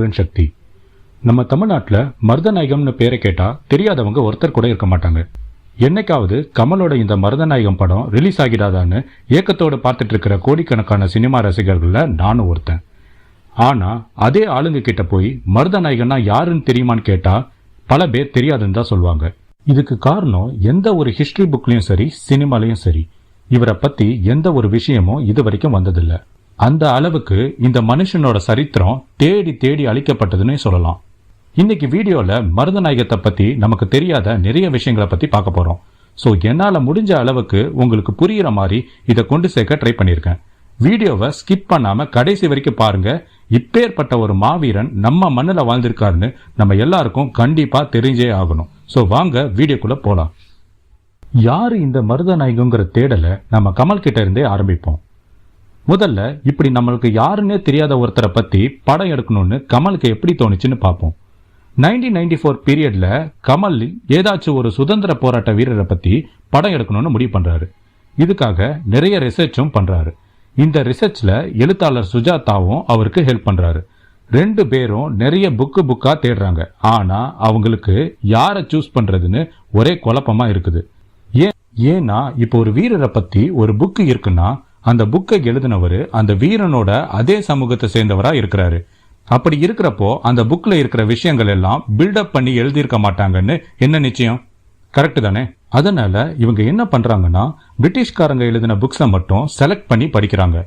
முருகன் சக்தி. நம்ம தமிழ்நாட்டில் மருதநாயகம்னு பேரை கேட்டால் தெரியாதவங்க ஒருத்தர் கூட இருக்க மாட்டாங்க. என்னைக்காவது கமலோட இந்த மருதநாயகம் படம் ரிலீஸ் ஆகிடாதான்னு ஏக்கத்தோடு பார்த்துட்டு இருக்கிற கோடிக்கணக்கான சினிமா ரசிகர்களில் நானும் ஒருத்தன். ஆனால் அதே ஆளுங்க கிட்ட போய் மருதநாயகன்னா யாருன்னு தெரியுமான்னு கேட்டால் பல பேர் தெரியாதுன்னு தான் சொல்லுவாங்க. இதுக்கு காரணம் எந்த ஒரு ஹிஸ்ட்ரி புக்லேயும் சரி சினிமாலையும் சரி. இவரை பற்றி எந்த ஒரு விஷயமும் இது வரைக்கும் வந்ததில்லை. அந்த அளவுக்கு இந்த மனுஷனோட சரித்திரம் தேடி தேடி அழிக்கப்பட்டதுன்னு சொல்லலாம். இன்னைக்கு வீடியோவில் மருதநாயகத்தை பற்றி நமக்கு தெரியாத நிறைய விஷயங்களை பற்றி பார்க்க போகிறோம் ஸோ என்னால் முடிஞ்ச அளவுக்கு உங்களுக்கு புரிகிற மாதிரி இதை கொண்டு சேர்க்க ட்ரை பண்ணியிருக்கேன். வீடியோவை ஸ்கிப் பண்ணாமல் கடைசி வரைக்கும் பாருங்க. இப்பேற்பட்ட ஒரு மாவீரன் நம்ம மண்ணில் வாழ்ந்திருக்காருன்னு நம்ம எல்லாருக்கும் கண்டிப்பாக தெரிஞ்சே ஆகணும். ஸோ வாங்க வீடியோக்குள்ளே போகலாம் யார் இந்த மருதநாயகங்கிற தேடலை நம்ம கமல் கிட்ட இருந்தே ஆரம்பிப்போம். முதல்ல இப்படி நம்மளுக்கு யாருன்னே தெரியாத ஒருத்தரை பற்றி படம் எடுக்கணும்னு கமலுக்கு எப்படி தோணுச்சுன்னு பார்ப்போம் நைன்டீன் நைன்டி ஃபோர் பீரியடில் கமல் ஏதாச்சும் ஒரு சுதந்திர போராட்ட வீரரை பற்றி படம் எடுக்கணும்னு முடிவு பண்ணுறாரு இதுக்காக நிறைய ரிசர்ச்சும் பண்ணுறாரு இந்த ரிசர்ச்சில் எழுத்தாளர் சுஜாதாவும் அவருக்கு ஹெல்ப் பண்ணுறாரு ரெண்டு பேரும் நிறைய புக்கு புக்காக தேடுறாங்க. ஆனால் அவங்களுக்கு யாரை சூஸ் பண்ணுறதுன்னு ஒரே குழப்பமாக இருக்குது. ஏன் ஏன்னா இப்போ ஒரு வீரரை பற்றி ஒரு புக்கு இருக்குன்னா அந்த புக்கை எழுதினவர் அந்த வீரனோட அதே சமூகத்தை சேர்ந்தவராக இருக்கிறாரு. அப்படி இருக்கிறப்போ அந்த புக்கில் இருக்கிற விஷயங்கள் எல்லாம் பில்டப் பண்ணி எழுதியிருக்க மாட்டாங்கன்னு என்ன நிச்சயம்? கரெக்டு தானே? அதனால இவங்க என்ன பண்ணுறாங்கன்னா பிரிட்டிஷ்காரங்க எழுதின புக்ஸை மட்டும் செலக்ட் பண்ணி படிக்கிறாங்க.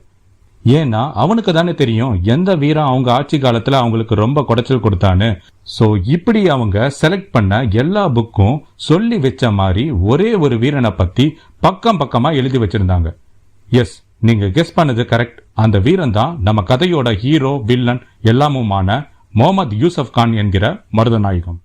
ஏன்னா அவனுக்கு தானே தெரியும் எந்த வீரன் அவங்க ஆட்சி காலத்தில் அவங்களுக்கு ரொம்ப குடைச்சல் கொடுத்தான்னு. ஸோ இப்படி அவங்க செலக்ட் பண்ண எல்லா புக்கும் சொல்லி வச்ச மாதிரி ஒரே ஒரு வீரனை பற்றி பக்கம் பக்கமாக எழுதி வச்சிருந்தாங்க. எஸ் நீங்க கெஸ் பண்ணது கரெக்ட் அந்த வீரன் தான் நம்ம கதையோட ஹீரோ வில்லன் எல்லாமுமான முகமது யூசப் கான் என்கிற மருதநாயகம்.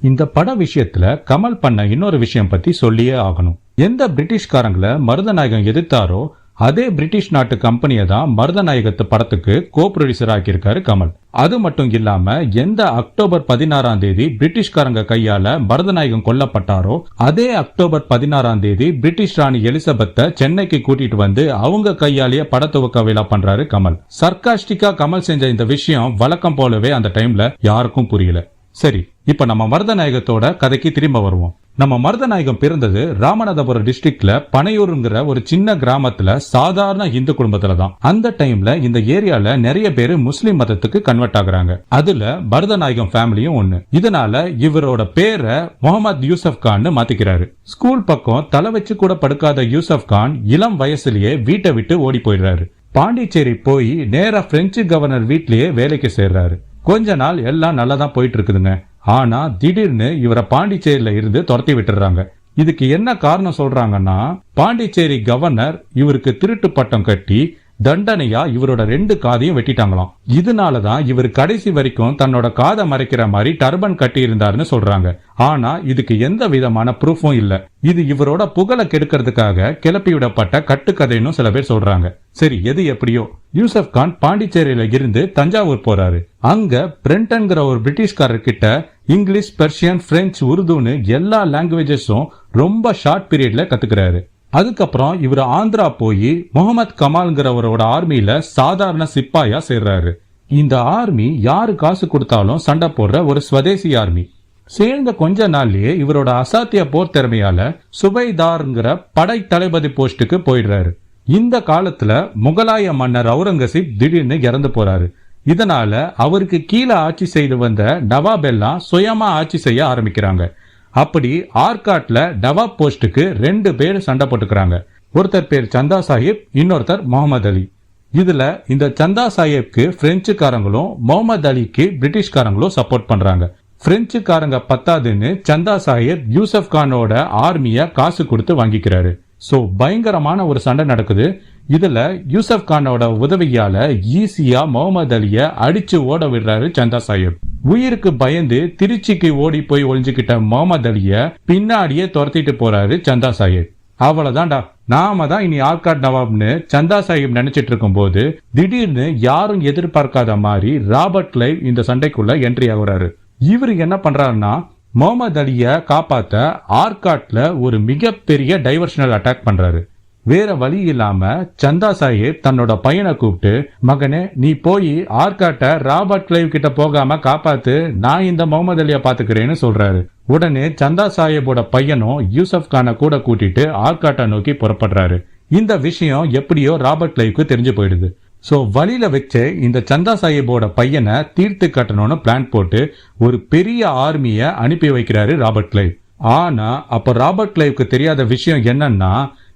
இந்த பட விஷயத்துல கமல் பண்ண இன்னொரு விஷயம் பத்தி சொல்லியே ஆகணும். எந்த பிரிட்டிஷ்காரங்களை மருதநாயகம் எதிர்த்தாரோ அதே பிரிட்டிஷ் நாட்டு கம்பெனியை தான் மருதநாயகத்து படத்துக்கு கோ ப்ரொடியூசர் ஆக்கியிருக்காரு கமல். அது மட்டும் இல்லாம எந்த அக்டோபர் பதினாறாம் தேதி பிரிட்டிஷ்காரங்க கையால பரதநாயகம் கொல்லப்பட்டாரோ அதே அக்டோபர் பதினாறாம் தேதி பிரிட்டிஷ் ராணி எலிசபெத்தை சென்னைக்கு கூட்டிட்டு வந்து அவங்க கையாலேயே படத்துவக்க விழா பண்றாரு கமல். சர்காஸ்டிக்கா கமல் செஞ்ச இந்த விஷயம் வழக்கம் போலவே அந்த டைம்ல யாருக்கும் புரியல. சரி இப்ப நம்ம மருதநாயகத்தோட கதைக்கு திரும்ப வருவோம். நம்ம மருதநாயகம் பிறந்தது ராமநாதபுரம் டிஸ்ட்ரிக்ட்ல பனையூருங்கிற ஒரு சின்ன கிராமத்துல சாதாரண இந்து குடும்பத்துல தான். அந்த டைம்ல இந்த ஏரியால நிறைய பேர் முஸ்லிம் மதத்துக்கு கன்வெர்ட் ஆகுறாங்க. அதுல பரதநாயகம் ஃபேமிலியும் ஒண்ணு. இதனால இவரோட பேரை முகமது யூசப் கான்னு மாத்திக்கிறாரு. ஸ்கூல் பக்கம் தலை வச்சு கூட படுக்காத யூசப் கான் இளம் வயசுலயே வீட்டை விட்டு ஓடி போயிடுறாரு. பாண்டிச்சேரி போய் நேரா பிரெஞ்சு கவர்னர் வீட்லயே வேலைக்கு சேர்றாரு. கொஞ்ச நாள் எல்லாம் நல்லா தான் போயிட்டு இருக்குதுங்க. ஆனா திடீர்னு இவரை பாண்டிச்சேரியில இருந்து துரத்தி விட்டுறாங்க. இதுக்கு என்ன காரணம் சொல்றாங்கன்னா பாண்டிச்சேரி கவர்னர் இவருக்கு திருட்டு பட்டம் கட்டி தண்டனையா இவரோட ரெண்டு காதையும் வெட்டிட்டாங்களாம். இதனாலதான் இவர் கடைசி வரைக்கும் தன்னோட காதை மறைக்கிற மாதிரி டர்பன் கட்டி இருந்தாருன்னு சொல்றாங்க. ஆனா இதுக்கு எந்த விதமான ப்ரூஃபும் இல்ல. இது இவரோட புகழை கெடுக்கிறதுக்காக கிளப்பி விடப்பட்ட கட்டுக்கதைன்னு சில பேர் சொல்றாங்க. சரி எது எப்படியோ. யூசப் கான் பாண்டிச்சேரியில இருந்து தஞ்சாவூர் போறாரு. அங்க பிரெண்டன்கிற ஒரு பிரிட்டிஷ்காரர் கிட்ட இங்கிலீஷ் பெர்ஷியன் பிரெஞ்சு உருதுன்னு எல்லா லாங்குவேஜஸும் ரொம்ப ஷார்ட் பீரியட்ல கத்துக்கிறாரு. அதுக்கப்புறம் இவர் ஆந்திரா போய் முகமது கமால்ங்கிறவரோட ஆர்மியில சாதாரண சிப்பாயா சேர்றாரு. இந்த ஆர்மி யாரு காசு கொடுத்தாலும் சண்டை போடுற ஒரு ஸ்வதேசி ஆர்மி. சேர்ந்த கொஞ்ச நாள்லயே இவரோட அசாத்திய போர் திறமையால சுபைதார்ங்கிற படை தளபதி போஸ்டுக்கு போயிடுறாரு. இந்த காலத்துல முகலாய மன்னர் அவுரங்கசீப் திடீர்னு இறந்து போறாரு. இதனால அவருக்கு கீழே ஆட்சி செய்து வந்த நவாப் எல்லாம் சுயமா ஆட்சி செய்ய ஆரம்பிக்கிறாங்க. அப்படி ஆர்காட்ல நவாப் போஸ்டுக்கு ரெண்டு பேர் சண்டை போட்டுக்கிறாங்க. ஒருத்தர் பேர் சந்தா சாஹிப் இன்னொருத்தர் முகமது அலி. இதுல இந்த சந்தா சாஹிப்க்கு பிரெஞ்சுக்காரங்களும் முகமது அலிக்கு பிரிட்டிஷ்காரங்களும் சப்போர்ட் பண்றாங்க. பிரெஞ்சுக்காரங்க பத்தாதுன்னு சந்தா சாஹிப் யூசப் கானோட ஆர்மிய காசு கொடுத்து வாங்கிக்கிறாரு. சோ பயங்கரமான ஒரு சண்டை நடக்குது. இதில் யூசப் கானோட உதவியால ஈஸியா முகமது அலியை அடிச்சு ஓட விடுறாரு சந்தா சாஹிப் உயிருக்கு பயந்து திருச்சிக்கு ஓடி போய் ஒளிஞ்சுக்கிட்ட முகமது அலிய பின்னாடியே துரத்திட்டு போறாரு சந்தா சாஹிப் அவ்வளவுதான்டா. நாம தான் இனி ஆர்காட் நவாப்னு சந்தா சாஹிப் நினைச்சிட்டு இருக்கும்போது திடீர்னு யாரும் எதிர்பார்க்காத மாதிரி ராபர்ட் கிளைவ் இந்த சண்டைக்குள்ள என்ட்ரி ஆகுறாரு. இவர் என்ன பண்றாருன்னா முகமது அலிய காப்பாத்த ஆர்காட்ல ஒரு மிகப்பெரிய டைவர்ஷனல் அட்டாக் பண்றாரு. வேற வழி இல்லாம சந்தா சாஹிப் தன்னோட பையனை கூப்பிட்டு மகனே நீ போய் ஆர்காட்ட ராபர்ட் கிளைவ் கிட்ட போகாம காப்பாத்து நான் இந்த முகமது அலியை பாத்துக்கிறேன்னு சொல்றாரு. உடனே சந்தா சாஹிப்போட பையனும் யூசப் கானை கூட கூட்டிட்டு ஆர்காட்டை நோக்கி புறப்படுறாரு. இந்த விஷயம் எப்படியோ ராபர்ட் கிளைவ்க்கு தெரிஞ்சு போயிடுது. சோ வழியில வச்சு இந்த சந்தா சாஹிப்போட பையனை தீர்த்து கட்டணும்னு பிளான் போட்டு ஒரு பெரிய ஆர்மியை அனுப்பி வைக்கிறாரு ராபர்ட் கிளைவ். ஆனா அப்ப ராபர்ட் கிளைவ்க்கு தெரியாத விஷயம் என்னன்னா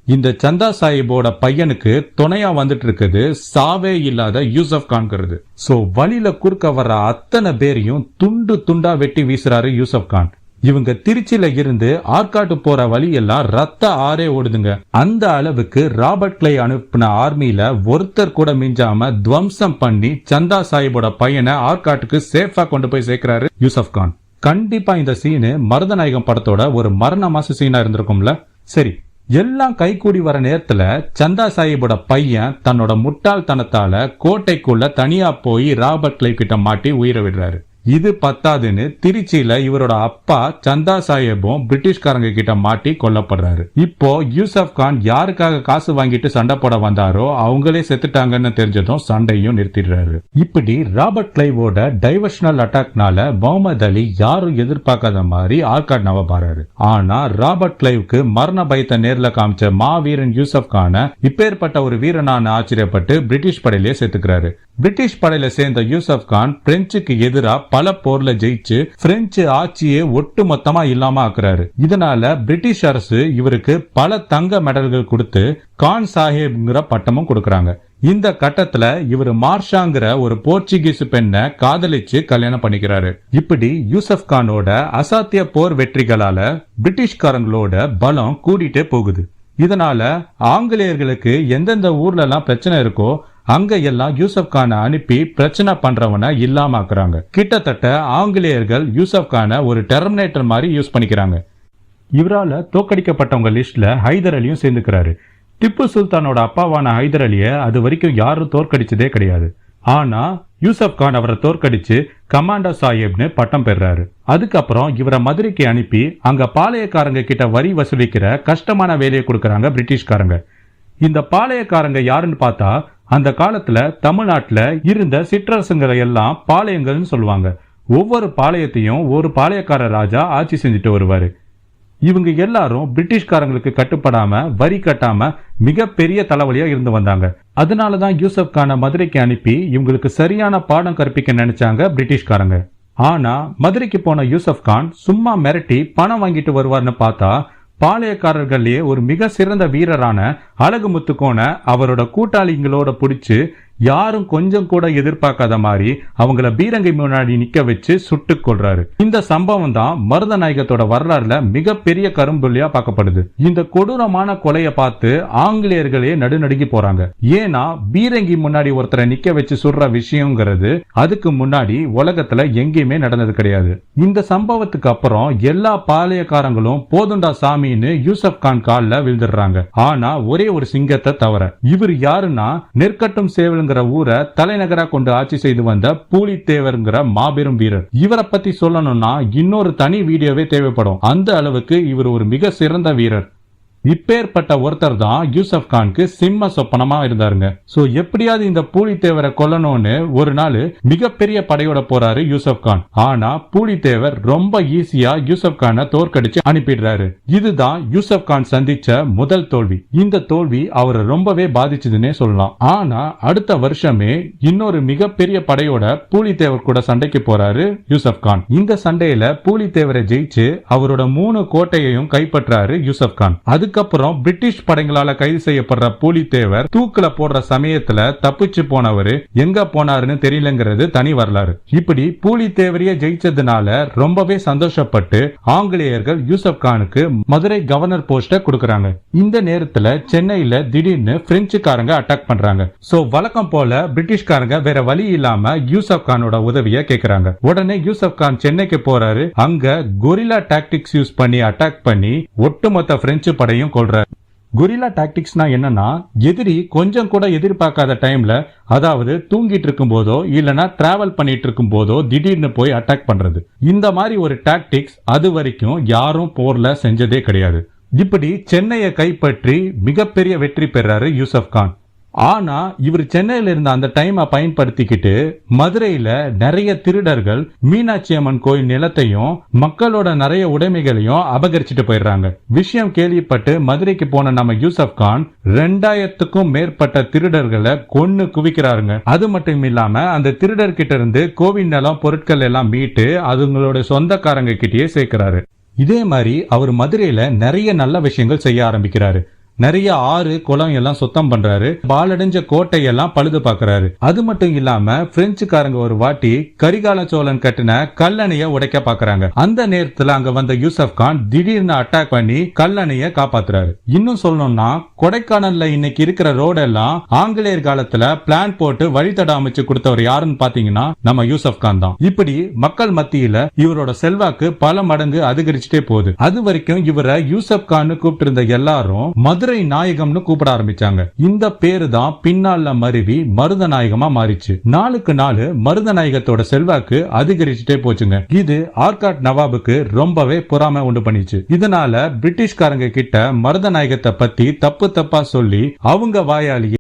இந்த சந்தா சாஹிபோட பையனுக்கு துணையா வந்துட்டு இருக்குது சாவே இல்லாத யூசப் கான்கிறது சோ வழியில குறுக்க வர்ற அத்தனை பேரையும் துண்டு துண்டா வெட்டி வீசுறாரு யூசப் கான். இவங்க திருச்சியில இருந்து ஆற்காட்டு போற வழியெல்லாம் ரத்த ஆறே ஓடுதுங்க. அந்த அளவுக்கு ராபர்ட் கிளை அனுப்பின ஆர்மியில ஒருத்தர் கூட மிஞ்சாம துவம்சம் பண்ணி சந்தா சாஹிப்போட பையனை ஆற்காட்டுக்கு சேஃபா கொண்டு போய் சேர்க்கிறாரு யூசப் கான். கண்டிப்பா இந்த சீனு மருதநாயகம் படத்தோட ஒரு மரண மாச சீனா இருந்திருக்கும்ல. சரி எல்லாம் கைகூடி வர நேரத்துல சந்தா சாஹிபோட பையன் தன்னோட முட்டாள்தனத்தால கோட்டைக்குள்ள தனியா போய் ராபர்ட் கிளைவ் கிட்ட மாட்டி உயிரை விடுறாரு. இது பத்தாதுன்னு திருச்சியில இவரோட அப்பா சந்தா சாஹேபும் பிரிட்டிஷ்காரங்க கிட்ட மாட்டி கொல்லப்படுறாரு. இப்போ யூசப் கான் யாருக்காக காசு வாங்கிட்டு சண்டை போட வந்தாரோ அவங்களே செத்துட்டாங்கன்னு தெரிஞ்சதும் சண்டையும் நிறுத்திடுறாரு. இப்படி ராபர்ட் கிளைவோட டைவர்ஷனல் அட்டாக்னால முகமது அலி யாரும் எதிர்பார்க்காத மாதிரி ஆர்காட் நவபாராரு ஆனா ராபர்ட் கிளைவுக்கு மரண பயத்தை நேர்ல காமிச்ச மாவீரன் யூசப் கான இப்பேற்பட்ட ஒரு வீரனான ஆச்சரியப்பட்டு பிரிட்டிஷ் படையிலே சேர்த்துக்கிறாரு பிரிட்டிஷ் படையில சேர்ந்த யூசப் கான் பிரெஞ்சுக்கு எதிராக பல போர்ல ஜெயிச்சு பிரெஞ்சு ஆட்சியே ஒட்டு மொத்தமா இல்லாம ஆக்குறாரு. இதனால பிரிட்டிஷ் அரசு இவருக்கு பல தங்க மெடல்கள் கொடுத்து கான் சாஹேப்ங்கிற பட்டமும் கொடுக்கறாங்க. இந்த கட்டத்துல இவர் மார்ஷாங்கிற ஒரு போர்ச்சுகீஸ் பெண்ணை காதலிச்சு கல்யாணம் பண்ணிக்கிறாரு. இப்படி யூசப் கானோட அசாத்திய போர் வெற்றிகளால பிரிட்டிஷ்காரங்களோட பலம் கூடிட்டே போகுது. இதனால ஆங்கிலேயர்களுக்கு எந்தெந்த ஊர்ல எல்லாம் பிரச்சனை இருக்கோ அங்க எல்லாம் யூசப் கானை அனுப்பி பிரச்சனை பண்றவனை இல்லாம ஆக்குறாங்க கிட்டத்தட்ட ஆங்கிலேயர்கள் யூசப் கானை ஒரு டெர்மினேட்டர் மாதிரி யூஸ் பண்ணிக்கிறாங்க. இவரால தோக்கடிக்கப்பட்டவங்க லிஸ்ட்ல ஹைதர் அலியும் சேர்ந்துக்கிறாரு. திப்பு சுல்தானோட அப்பாவான ஹைதர் அலிய அது வரைக்கும் யாரும் தோற்கடிச்சதே கிடையாது. ஆனா யூசப் கான் அவரை தோற்கடிச்சு கமாண்டர் சாஹிப்னு பட்டம் பெறாரு அதுக்கப்புறம் இவரை மதுரைக்கு அனுப்பி அங்க பாளையக்காரங்க கிட்ட வரி வசூலிக்கிற கஷ்டமான வேலையை கொடுக்கறாங்க பிரிட்டிஷ்காரங்க. இந்த பாளையக்காரங்க யாருன்னு பார்த்தா அந்த காலத்துல தமிழ்நாட்டுல இருந்த சிற்றரசுங்களை எல்லாம் பாளையங்கள்னு சொல்லுவாங்க. ஒவ்வொரு பாளையத்தையும் ஒரு பாளையக்கார ராஜா ஆட்சி செஞ்சுட்டு வருவாரு. இவங்க எல்லாரும் பிரிட்டிஷ்காரங்களுக்கு கட்டுப்படாம வரி கட்டாம மிகப்பெரிய தலைவலியா இருந்து வந்தாங்க. அதனாலதான் யூசப் கானை மதுரைக்கு அனுப்பி இவங்களுக்கு சரியான பாடம் கற்பிக்க நினைச்சாங்க பிரிட்டிஷ்காரங்க. ஆனா மதுரைக்கு போன யூசப் கான் சும்மா மிரட்டி பணம் வாங்கிட்டு வருவார்னு பார்த்தா பாளையக்காரர்கள்லயே ஒரு மிக சிறந்த வீரரான அழகுமுத்துக்கோன அவரோட கூட்டாளிங்களோட பிடிச்சு யாரும் கொஞ்சம் கூட எதிர்பார்க்காத மாதிரி அவங்கள பீரங்கி முன்னாடி நிக்க வச்சு சுட்டு கொள்றாரு இந்த சம்பவம் தான் மருதநாயகத்தோட வரலாறுல மிகப்பெரிய கரும்புள்ளியா பார்க்கப்படுது. இந்த கொடூரமான கொலையை பார்த்து ஆங்கிலேயர்களே நடுநடுங்கி போறாங்க. ஏன்னா பீரங்கி முன்னாடி ஒருத்தரை நிக்க வச்சு சுடுற விஷயங்கிறது அதுக்கு முன்னாடி உலகத்துல எங்கேயுமே நடந்தது கிடையாது. இந்த சம்பவத்துக்கு அப்புறம் எல்லா பாளையக்காரங்களும் போதுண்டா சாமின்னு யூசப் கான் கால்ல விழுந்துடுறாங்க. ஆனா ஒரே ஒரு சிங்கத்தை தவிர இவர் யாருன்னா நெற்கட்டும் சேவலுங்கிற ஊரை தலைநகரா கொண்டு ஆட்சி செய்து வந்த பூலித்தேவர்ங்கிற மாபெரும் வீரர். இவரை பத்தி சொல்லணும்னா இன்னொரு தனி வீடியோவே தேவைப்படும். அந்த அளவுக்கு இவர் ஒரு மிக சிறந்த வீரர். இப்பேற்பட்ட ஒருத்தர் தான் யூசப் கானுக்கு சிம்ம சொப்பனமா இருந்தாருங்க. சோ எப்படியாவது இந்த பூலித்தேவரை கொல்லணும்னு ஒரு நாள் மிகப்பெரிய படையோட போறாரு யூசப் கான். ஆனா பூலித்தேவர் ரொம்ப ஈஸியா யூசப் கானை தோற்கடிச்சு அனுப்பிடுறாரு. இதுதான் யூசப் கான் சந்திச்ச முதல் தோல்வி. இந்த தோல்வி அவரை ரொம்பவே பாதிச்சதுன்னே சொல்லலாம். ஆனா அடுத்த வருஷமே இன்னொரு மிகப்பெரிய படையோட பூலித்தேவர் கூட சண்டைக்கு போறாரு யூசப் கான். இந்த சண்டையில பூலித்தேவரை ஜெயிச்சு அவரோட மூணு கோட்டையையும் கைப்பற்றாரு யூசப் கான். அதுக்கப்புறம் பிரிட்டிஷ் படைகளால கைது செய்யப்படுற பூலித்தேவர் தூக்குல போடுற சமயத்துல தப்பிச்சு போனவரு எங்க போனாருன்னு தெரியலங்கிறது தனி வரலாறு. இப்படி பூலித்தேவரையே ஜெயிச்சதுனால ரொம்பவே சந்தோஷப்பட்டு ஆங்கிலேயர்கள் யூசப் கானுக்கு மதுரை கவர்னர் போஸ்ட கொடுக்கறாங்க. இந்த நேரத்துல சென்னையில திடீர்னு பிரெஞ்சுக்காரங்க அட்டாக் பண்றாங்க. சோ வழக்கம் போல பிரிட்டிஷ்காரங்க வேற வழி இல்லாம யூசப் கானோட உதவிய கேக்குறாங்க. உடனே யூசப் கான் சென்னைக்கு போறாரு. அங்க கொரில்லா டாக்டிக்ஸ் யூஸ் பண்ணி அட்டாக் பண்ணி ஒட்டுமொத்த பிரெஞ்சு படையும் கொள்றாரு கொரில்லா டாக்டிக்ஸ்னா என்னன்னா எதிரி கொஞ்சம் கூட எதிர்பார்க்காத டைம்ல அதாவது தூங்கிட்டு இருக்கும் போதோ இல்லனா டிராவல் பண்ணிட்டு இருக்கும் போதோ திடீர்னு போய் அட்டாக் பண்றது. இந்த மாதிரி ஒரு டாக்டிக்ஸ் அது வரைக்கும் யாரும் போர்ல செஞ்சதே கிடையாது. இப்படி சென்னையை கைப்பற்றி மிகப்பெரிய வெற்றி பெறாரு யூசப் கான். ஆனா இவர் சென்னையில இருந்த அந்த டைமை பயன்படுத்திக்கிட்டு மதுரையில நிறைய திருடர்கள் மீனாட்சி அம்மன் கோயில் நிலத்தையும் மக்களோட நிறைய உடைமைகளையும் அபகரிச்சுட்டு போயிடுறாங்க. விஷயம் கேள்விப்பட்டு மதுரைக்கு போன நம்ம யூசப் கான் ரெண்டாயிரத்துக்கும் மேற்பட்ட திருடர்களை கொன்னு குவிக்கிறாருங்க. அது மட்டும் இல்லாம அந்த திருடர்கிட்ட இருந்து கோவில் நிலம் பொருட்கள் எல்லாம் மீட்டு அதுங்களோட சொந்தக்காரங்க கிட்டயே சேர்க்கிறாரு. இதே மாதிரி அவர் மதுரையில நிறைய நல்ல விஷயங்கள் செய்ய ஆரம்பிக்கிறாரு. நிறைய ஆறு குளம் எல்லாம் சுத்தம் பண்றாரு. பாலடைஞ்ச கோட்டையெல்லாம் பழுது பாக்குறாரு அது மட்டும் இல்லாம பிரெஞ்சுக்காரங்க ஒரு வாட்டி கரிகால சோழன் கட்டின கல்லணைய உடைக்க பாக்குறாங்க அந்த நேரத்துல அங்க வந்த யூசப் கான் திடீர்னு அட்டாக் பண்ணி கல்லணைய காப்பாத்துறாரு. இன்னும் சொல்லணும்னா கொடைக்கானல்ல இன்னைக்கு இருக்கிற ரோடெல்லாம் ஆங்கிலேயர் காலத்துல பிளான் போட்டு வழித்தட அமைச்சு கொடுத்தவர் யாருன்னு பாத்தீங்கன்னா நம்ம யூசப் கான் தான். இப்படி மக்கள் மத்தியில இவரோட செல்வாக்கு பல மடங்கு அதிகரிச்சுட்டே போகுது. அது வரைக்கும் இவரை யூசப் கான்னு கூப்பிட்டு இருந்த எல்லாரும் மதுரை நாயகம்னு கூப்பிட ஆரம்பிச்சாங்க. இந்த பேரு தான் பின்னால மருவி மருத நாயகமா மாறிச்சு. நாளுக்கு நாள் மருத நாயகத்தோட செல்வாக்கு அதிகரிச்சுட்டே போச்சுங்க. இது ஆர்காட் நவாபுக்கு ரொம்பவே பொறாமை உண்டு பண்ணிச்சு. இதனால பிரிட்டிஷ்காரங்க கிட்ட மருத நாயகத்தை பத்தி தப்பு தப்பா சொல்லி அவங்க வாயாலேயே